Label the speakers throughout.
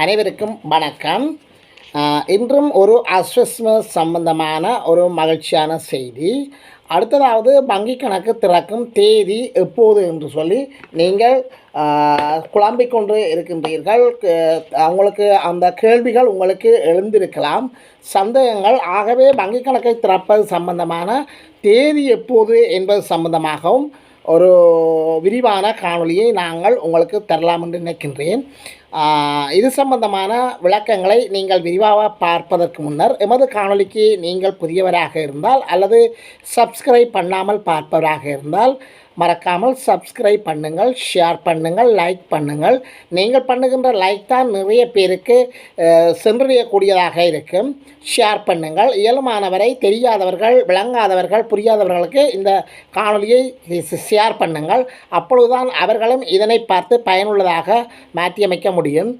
Speaker 1: அனைவருக்கும் வணக்கம். இன்றும் ஒரு அஸ்வஸ்ம சம்பந்தமான ஒரு மகிழ்ச்சியான செய்தி. அடுத்ததாவது வங்கி கணக்கு திறக்கும் தேதி எப்போது என்று சொல்லி நீங்கள் குழம்பிக் கொண்டு இருக்கின்றீர்கள். அவங்களுக்கு அந்த கேள்விகள் உங்களுக்கு எழுந்திருக்கலாம். சந்தேகங்கள் ஆகவே வங்கி கணக்கை திறப்பது சம்பந்தமான தேதி எப்போது என்பது சம்பந்தமாகவும் ஒரு விரிவான காணொளியை நாங்கள் உங்களுக்கு தரலாம் என்று நினைக்கின்றேன். இது சம்பந்தமான விளக்கங்களை நீங்கள் விரிவாக பார்ப்பதற்கு முன்னர் எமது காணொளிக்கு நீங்கள் புதியவராக இருந்தால் அல்லது சப்ஸ்கிரைப் பண்ணாமல் பார்ப்பவராக இருந்தால் மறக்காமல் சப்ஸ்கிரைப் பண்ணுங்கள் ஷேர் பண்ணுங்கள் லைக் பண்ணுங்கள். நீங்கள் பண்ணுகின்ற லைக் தான் நிறைய பேருக்கு சென்றடையக்கூடியதாக இருக்கும். ஷேர் பண்ணுங்கள். இயலுமானவரை தெரியாதவர்கள் விளங்காதவர்கள் புரியாதவர்களுக்கு இந்த காணொலியை ஷேர் பண்ணுங்கள். அப்பொழுதுதான் அவர்களும் இதனை பார்த்து பயனுள்ளதாக மாற்றியமைக்க முடியும்.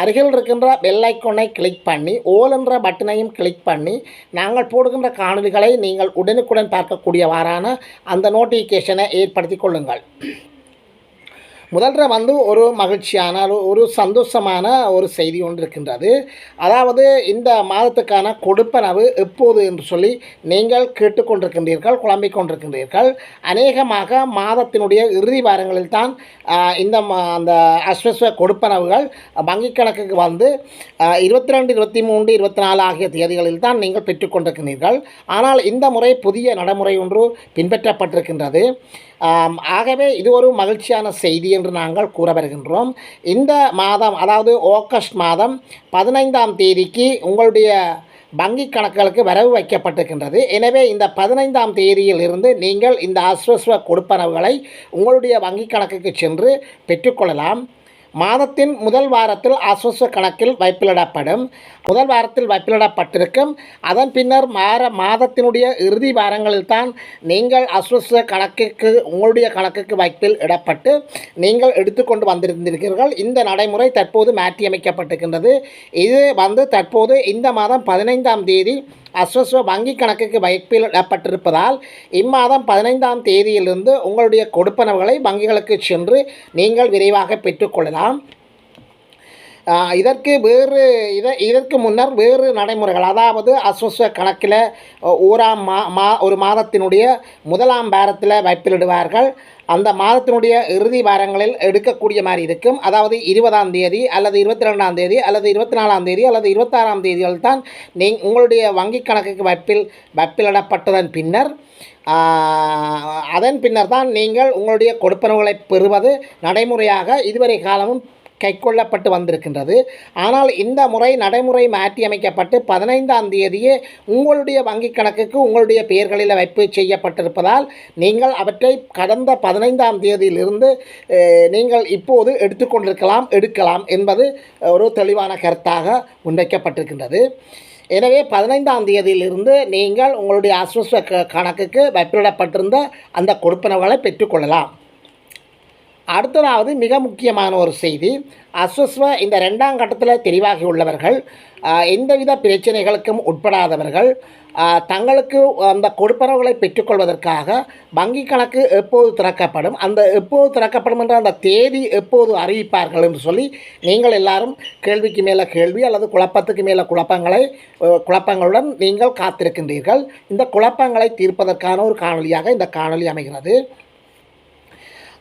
Speaker 1: அருகில் இருக்கின்ற பெல் ஐக்கோனை கிளிக் பண்ணி ஓல் என்ற பட்டனையும் கிளிக் பண்ணி நாங்கள் போடுகின்ற காணொலிகளை நீங்கள் உடனுக்குடன் பார்க்கக்கூடியவாறான அந்த நோட்டிஃபிகேஷனை ஏற்படுத்தி கொள்ளுங்கள் முதல்ல வந்து ஒரு மகிழ்ச்சியான ஒரு- ஒரு சந்தோஷமான ஒரு செய்தி ஒன்று இருக்கின்றது. அதாவது இந்த மாதத்துக்கான கொடுப்பனவு எப்போது என்று சொல்லி நீங்கள் கேட்டுக்கொண்டிருக்கின்றீர்கள் குழம்பிக் கொண்டிருக்கின்றீர்கள். அநேகமாக மாதத்தினுடைய இறுதி வாரங்களில் தான் இந்த மா- அந்த அஸ்வஸ்வ கொடுப்பனவுகள் வங்கிக் கணக்குக்கு வந்து இருபத்தி ரெண்டு இருபத்தி மூன்று இருபத்தி நாலு ஆகிய தேதிகளில் தான் நீங்கள் பெற்றுக்கொண்டிருக்கிறீர்கள் ஆனால் இந்த முறை புதிய நடைமுறை ஒன்று பின்பற்றப்பட்டிருக்கின்றது. ஆகவே இது ஒரு மகிழ்ச்சியான செய்தி என்று நாங்கள் கூற வருகின்றோம். இந்த மாதம் அதாவது ஆகஸ்ட் மாதம் பதினைந்தாம் தேதிக்கு உங்களுடைய வங்கி கணக்குகளுக்கு வரவு வைக்கப்பட்டிருக்கின்றது. எனவே இந்த பதினைந்தாம் தேதியில் இருந்து நீங்கள் இந்த அஸ்வஸ்வ கொடுப்பனவுகளை உங்களுடைய வங்கி கணக்குக்கு சென்று பெற்றுக்கொள்ளலாம். மாதத்தின் முதல் வாரத்தில் அஸ்வஸ்வ கணக்கில் வைப்பிலிடப்படும். முதல் வாரத்தில் வைப்பிலிடப்பட்டிருக்கும். அதன் பின்னர் மாற மாதத்தினுடைய இறுதி வாரங்களில் தான் நீங்கள் அஸ்வச கணக்குக்கு உங்களுடைய கணக்குக்கு வைப்பில் இடப்பட்டு நீங்கள் எடுத்துக்கொண்டு வந்திருந்திருக்கிறீர்கள். இந்த நடைமுறை தற்போது மாற்றியமைக்கப்பட்டிருக்கின்றது. இது வந்து தற்போது இந்த மாதம் பதினைந்தாம் தேதி அஸ்வஸ்வ வங்கி கணக்குக்கு வைப்பில் இடப்பட்டிருப்பதால் இம்மாதம் பதினைந்தாம் தேதியிலிருந்து உங்களுடைய கொடுப்பனவுகளை வங்கிகளுக்கு சென்று நீங்கள் விரைவாக பெற்றுக்கொள்ளலாம். இதற்கு வேறு இதை இதற்கு முன்னர் வேறு நடைமுறைகள். அதாவது அஸ்வஸ்வ கணக்கில் ஓராம் மா மா ஒரு மாதத்தினுடைய முதலாம் வாரத்தில் வைப்பிலிடுவார்கள். அந்த மாதத்தினுடைய இறுதி வாரங்களில் எடுக்கக்கூடிய மாதிரி இருக்கும். அதாவது இருபதாம் தேதி அல்லது இருபத்தி ரெண்டாம் தேதி அல்லது இருபத்தி நாலாம் தேதி அல்லது இருபத்தாறாம் தேதிகள் தான் நீ உங்களுடைய வங்கி கணக்குக்கு வைப்பில் வைப்பிலிடப்பட்டதன் பின்னர் அதன் பின்னர் தான் நீங்கள் உங்களுடைய கொடுப்பனவுகளை பெறுவது நடைமுறையாக இதுவரை காலமும் கைக்கொள்ளப்பட்டு வந்திருக்கின்றது. ஆனால் இந்த முறை நடைமுறை மாற்றியமைக்கப்பட்டு பதினைந்தாம் தேதியே உங்களுடைய வங்கிக் கணக்குக்கு உங்களுடைய பெயர்களில் வைப்பு செய்யப்பட்டிருப்பதால் நீங்கள் அவற்றை கடந்த பதினைந்தாம் தேதியிலிருந்து நீங்கள் இப்போது எடுத்துக்கொண்டிருக்கலாம் எடுக்கலாம் என்பது ஒரு தெளிவான கருத்தாக முன்வைக்கப்பட்டிருக்கின்றது. எனவே பதினைந்தாம் தேதியிலிருந்து நீங்கள் உங்களுடைய அஸ்வஸ்வ க- கணக்குக்கு வைப்பிடப்பட்டிருந்த அந்த கொடுப்பனவுகளை பெற்றுக்கொள்ளலாம் அடுத்ததாவது மிக முக்கியமான ஒரு செய்தி. அஸ்வஸ்வ இந்த ரெண்டாம் கட்டத்தில் தெரிவாகி உள்ளவர்கள் எந்தவித பிரச்சனைகளுக்கும் உட்படாதவர்கள் தங்களுக்கு அந்த கொடுப்பனவுகளை பெற்றுக்கொள்வதற்காக வங்கி கணக்கு எப்போது திறக்கப்படும் அந்த எப்போது திறக்கப்படும் என்ற அந்த தேதி எப்போது அறிவிப்பார்கள் என்று சொல்லி நீங்கள் எல்லாரும் கேள்விக்கு மேலே கேள்வி அல்லது குழப்பத்துக்கு மேலே குழப்பங்களை குழப்பங்களுடன் நீங்கள் காத்திருக்கின்றீர்கள். இந்த குழப்பங்களை தீர்ப்பதற்கான ஒரு காணொளியாக இந்த காணொளி அமைகிறது.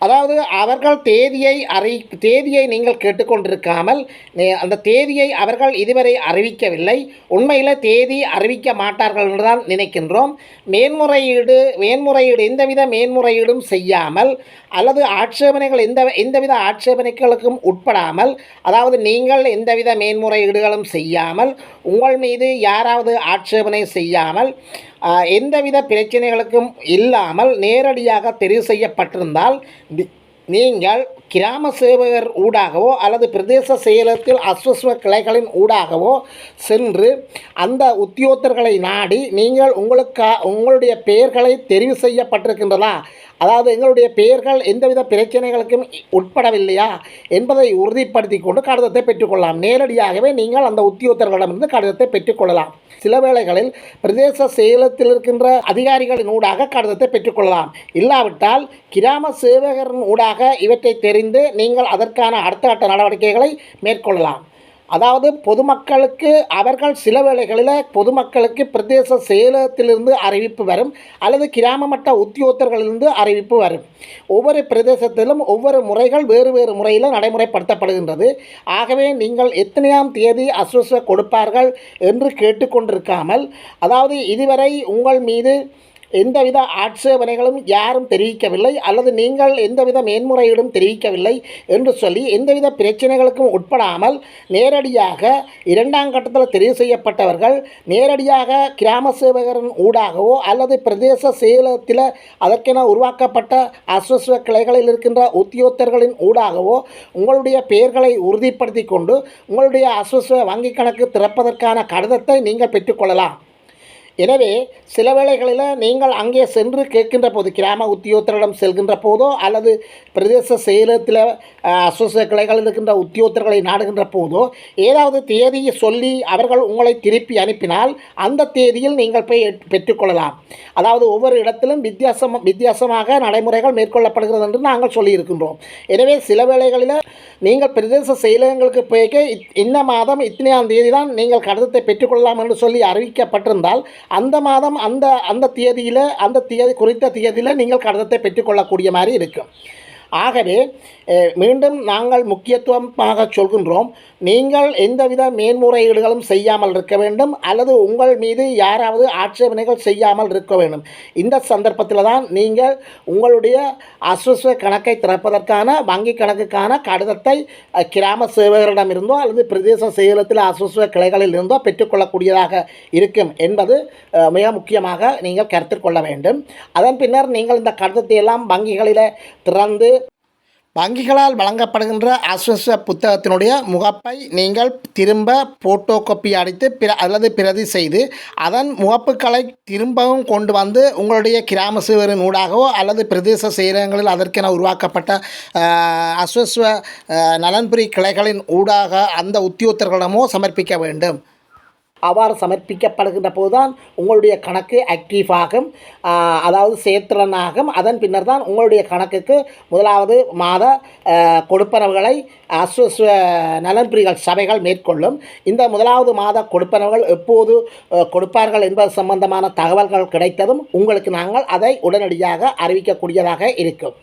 Speaker 1: அதாவது அவர்கள் தேதியை அறி தேதியை நீங்கள் கேட்டுக்கொண்டிருக்காமல் அந்த தேதியை அவர்கள் இதுவரை அறிவிக்கவில்லை. உண்மையில் தேதி அறிவிக்க மாட்டார்கள் என்று தான் நினைக்கின்றோம். மேன்முறையீடு மேன்முறையீடு எந்தவித மேன்முறையீடும் செய்யாமல் அல்லது ஆட்சேபனைகள் எந்த எந்தவித ஆட்சேபனைகளுக்கும் உட்படாமல் அதாவது நீங்கள் எந்தவித மேன்முறையீடுகளும் செய்யாமல் உங்கள் மீது யாராவது ஆட்சேபனை செய்யாமல் எந்தவித பிரச்சனைகளுக்கும் இல்லாமல் நேரடியாக தெரிவு செய்யப்பட்டிருந்தால் நீங்கள் கிராம சேவகர் ஊடாகவோ அல்லது பிரதேச செயலகத்தில் அஸ்வஸ்வ கிளைகளின் ஊடாகவோ சென்று அந்த உத்தியோகத்தர்களை நாடி நீங்கள் உங்களுக்கா உங்களுடைய பெயர்களை தெரிவு செய்யப்பட்டிருக்கின்றதா? அதாவது எங்களுடைய பெயர்கள் எந்தவித பிரச்சனைகளுக்கும் உட்படவில்லையா என்பதை உறுதிப்படுத்தி கொண்டு கடிதத்தை பெற்றுக்கொள்ளலாம். நேரடியாகவே நீங்கள் அந்த உத்தியோகத்தர்களிடமிருந்து கடிதத்தை பெற்றுக்கொள்ளலாம். சில வேளைகளில் பிரதேச செயலத்தில் இருக்கின்ற அதிகாரிகளின் ஊடாக கடிதத்தை பெற்றுக்கொள்ளலாம். இல்லாவிட்டால் கிராம சேவகரின் ஊடாக இவற்றை தெரிந்து நீங்கள் அதற்கான அடுத்த கட்ட நடவடிக்கைகளை மேற்கொள்ளலாம். அதாவது பொதுமக்களுக்கு அவர்கள் சில வேளைகளில் பொதுமக்களுக்கு பிரதேச செயலகத்திலிருந்து அறிவிப்பு வரும் அல்லது கிராம மட்ட உத்தியோகத்தர்களிலிருந்து அறிவிப்பு வரும். ஒவ்வொரு பிரதேசத்திலும் ஒவ்வொரு முறைகள் வேறு வேறு முறையில் நடைமுறைப்படுத்தப்படுகின்றது. ஆகவே நீங்கள் எத்தனையாம் தேதி அஸ்வஸ்வ கொடுப்பார்கள் என்று கேட்டுக்கொண்டிருக்காமல் அதாவது இதுவரை உங்கள் மீது எந்தவித ஆட்சேபனைகளும் யாரும் தெரிவிக்கவில்லை அல்லது நீங்கள் எந்தவித மேன்முறையீடும் தெரிவிக்கவில்லை என்று சொல்லி எந்தவித பிரச்சனைகளுக்கும் உட்படாமல் நேரடியாக இரண்டாம் கட்டத்தில் தெரிவு செய்யப்பட்டவர்கள் நேரடியாக கிராம சேவகரின் ஊடாகவோ அல்லது பிரதேச செயலகத்தில் அதற்கென உருவாக்கப்பட்ட அஸ்வஸ்வ கிளைகளில் இருக்கின்ற உத்தியோகத்தர்களின் ஊடாகவோ உங்களுடைய பெயர்களை உறுதிப்படுத்தி கொண்டு உங்களுடைய அஸ்வஸ்வ வங்கிக் கணக்கு திறப்பதற்கான கடிதத்தை நீங்கள் பெற்றுக்கொள்ளலாம் எனவே சில வேளைகளில் நீங்கள் அங்கே சென்று கேட்கின்ற போது கிராம உத்தியோகத்தரிடம் செல்கின்ற போதோ அல்லது பிரதேச செயலகத்தில் அசோசிய கிளைகள் இருக்கின்ற உத்தியோகத்தர்களை நாடுகின்ற போதோ ஏதாவது தேதியை சொல்லி அவர்கள் உங்களை திருப்பி அனுப்பினால் அந்த தேதியில் நீங்கள் போய் பெற்றுக்கொள்ளலாம் அதாவது ஒவ்வொரு இடத்திலும் வித்தியாசம் வித்தியாசமாக நடைமுறைகள் மேற்கொள்ளப்படுகிறது என்று நாங்கள் சொல்லியிருக்கின்றோம். எனவே சில வேளைகளில் நீங்கள் பிரதேச செயலகங்களுக்கு போய்க்க இந்த மாதம் இத்தனையாம் தேதி தான் நீங்கள் கடிதத்தை பெற்றுக்கொள்ளலாம் என்று சொல்லி அறிவிக்கப்பட்டிருந்தால் அந்த மாதம் அந்த அந்த தேதியில் அந்த தேதி குறித்த தேதியில் நீங்கள் கடிதத்தை பெற்றுக்கொள்ளக்கூடிய மாதிரி இருக்கும். ஆகவே மீண்டும் நாங்கள் முக்கியத்துவமாக சொல்கின்றோம். நீங்கள் எந்தவித மேன்முறையீடுகளும் செய்யாமல் இருக்க வேண்டும் அல்லது உங்கள் மீது யாராவது ஆட்சேபனைகள் செய்யாமல் இருக்க வேண்டும். இந்த சந்தர்ப்பத்தில் தான் நீங்கள் உங்களுடைய அஸ்வஸ்வ கணக்கை திறப்பதற்கான வங்கி கணக்குக்கான கடிதத்தை கிராம சேவகரிடமிருந்தோ அல்லது பிரதேச செயலத்தில் அஸ்வஸ்வ கிளைகளில் இருந்தோ பெற்றுக்கொள்ளக்கூடியதாக இருக்கும் என்பது மிக முக்கியமாக நீங்கள் கருத்தில் கொள்ள வேண்டும். அதன் பின்னர் நீங்கள் இந்த கடிதத்தை எல்லாம் வங்கிகளில் திறந்து வங்கிகளால் வழங்கப்படுகின்ற அஸ்வஸ்வ புத்தகத்தினுடைய முகப்பை நீங்கள் திரும்ப போட்டோ காப்பி அடித்து பிற அல்லது பிரதி செய்து அதன் முகப்புகளை திரும்பவும் கொண்டு வந்து உங்களுடைய கிராம சிவரின் ஊடாகவோ அல்லது பிரதேச செயலகங்களில் அதற்கென உருவாக்கப்பட்ட அஸ்வஸ்வ நலன்புரி கிளைகளின் ஊடாக அந்த உத்தியோகத்தர்களிடமோ சமர்ப்பிக்க வேண்டும். அவ்வாறு சமர்ப்பிக்கப்படுகின்ற போதுதான் உங்களுடைய கணக்கு ஆக்டிவ் ஆகும். அதாவது சேத்திரன் அதன் பின்னர் தான் உங்களுடைய கணக்குக்கு முதலாவது மாத கொடுப்பனவுகளை அஸ்வ நலன்புரிகள் சபைகள் மேற்கொள்ளும். இந்த முதலாவது மாத கொடுப்பனவுகள் எப்போது கொடுப்பார்கள் என்பது சம்பந்தமான தகவல்கள் கிடைத்ததும் உங்களுக்கு நாங்கள் அதை உடனடியாக அறிவிக்கக்கூடியதாக இருக்கும்.